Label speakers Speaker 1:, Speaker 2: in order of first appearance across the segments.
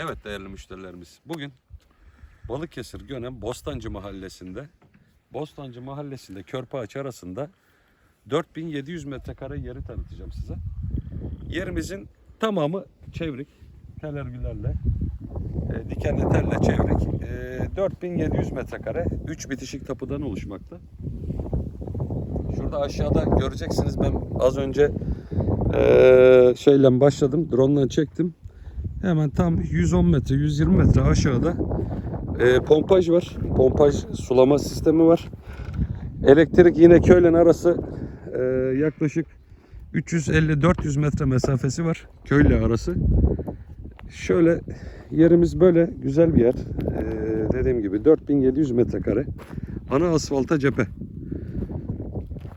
Speaker 1: Evet değerli müşterilerimiz. Bugün Balıkesir Gönen Bostancı Mahallesi'nde Bostancı Mahallesi'nde Körpeağaç arasında 4700 metrekare yeri tanıtacağım size. Yerimizin tamamı çevrik. Tel örgülerle, e, dikenli telle çevrik. E, 4700 metrekare 3 bitişik tapudan oluşmakta. Şurada aşağıda göreceksiniz ben az önce e, şeyle başladım. Drone çektim. Hemen tam 110 metre, 120 metre aşağıda e, pompaj var. Pompaj sulama sistemi var. Elektrik yine köylen arası e, yaklaşık 350-400 metre mesafesi var. Köyle arası. Şöyle yerimiz böyle güzel bir yer. E, dediğim gibi 4700 metrekare. Ana asfalta cephe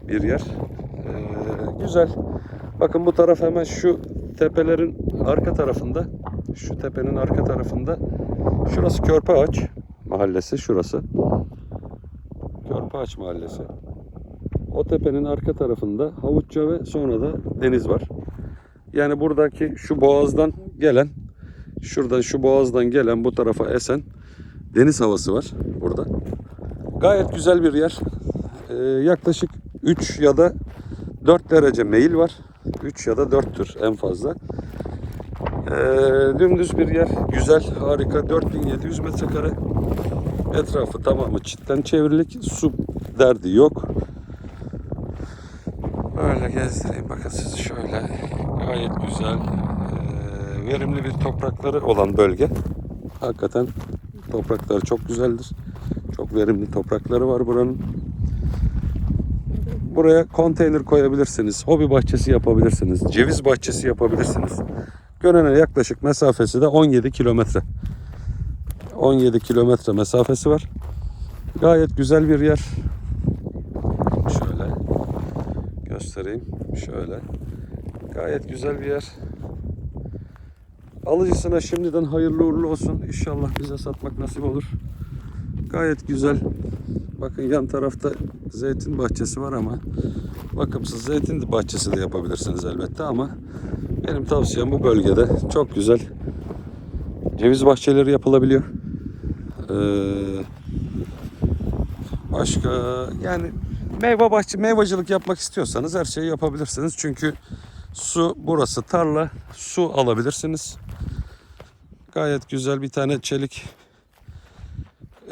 Speaker 1: bir yer. E, güzel. Bakın bu taraf hemen şu tepelerin arka tarafında. Şu tepenin arka tarafında. Şurası Körpeağaç mahallesi şurası. Körpeağaç mahallesi. O tepenin arka tarafında Havutça ve sonra da deniz var. Yani buradaki şu boğazdan gelen, şuradan şu boğazdan gelen bu tarafa esen deniz havası var burada. Gayet güzel bir yer. Ee, yaklaşık 3 ya da 4 derece meyil var. 3 ya da 4'tür en fazla. Ee, dümdüz bir yer. Güzel, harika. 4700 metrekare. Etrafı tamamı çitten çevrilik. Su derdi yok. Böyle gezdireyim bakın sizi şöyle. Gayet güzel. ee, verimli bir toprakları olan bölge. Hakikaten toprakları çok güzeldir. Çok verimli toprakları var buranın. Buraya konteyner koyabilirsiniz. Hobi bahçesi yapabilirsiniz. Ceviz bahçesi yapabilirsiniz. Gönen'e yaklaşık mesafesi de 17 kilometre. 17 kilometre mesafesi var. Gayet güzel bir yer. Şöyle göstereyim. Şöyle. Gayet güzel bir yer. Alıcısına şimdiden hayırlı uğurlu olsun. İnşallah bize satmak nasip olur. Gayet güzel. Bakın yan tarafta zeytin bahçesi var ama bakımsız zeytin bahçesi de yapabilirsiniz elbette ama benim tavsiyem bu bölgede çok güzel ceviz bahçeleri yapılabiliyor. Ee, başka yani meyve bahçe meyvacılık yapmak istiyorsanız her şeyi yapabilirsiniz. Çünkü su burası tarla su alabilirsiniz. Gayet güzel bir tane çelik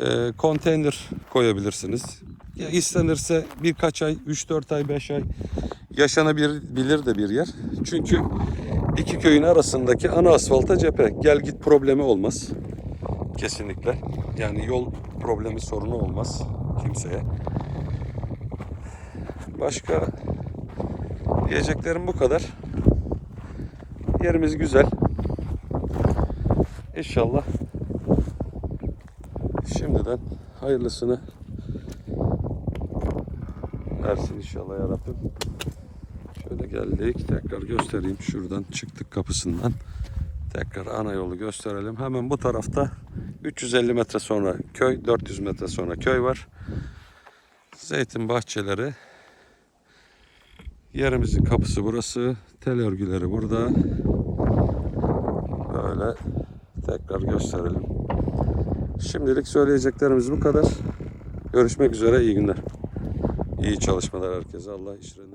Speaker 1: e, konteyner koyabilirsiniz. Ya istenirse birkaç ay, 3-4 ay, 5 ay yaşanabilir de bir yer. Çünkü iki köyün arasındaki ana asfalta cephe. Gel git problemi olmaz. Kesinlikle. Yani yol problemi sorunu olmaz kimseye. Başka diyeceklerim bu kadar. Yerimiz güzel. İnşallah Şimdiden hayırlısını versin inşallah ya Rabbim. Şöyle geldik. Tekrar göstereyim. Şuradan çıktık kapısından. Tekrar ana yolu gösterelim. Hemen bu tarafta 350 metre sonra köy, 400 metre sonra köy var. Zeytin bahçeleri. Yerimizin kapısı burası. Tel örgüleri burada. Böyle tekrar gösterelim. Şimdilik söyleyeceklerimiz bu kadar. Görüşmek üzere. iyi günler. İyi çalışmalar herkese. Allah işlerini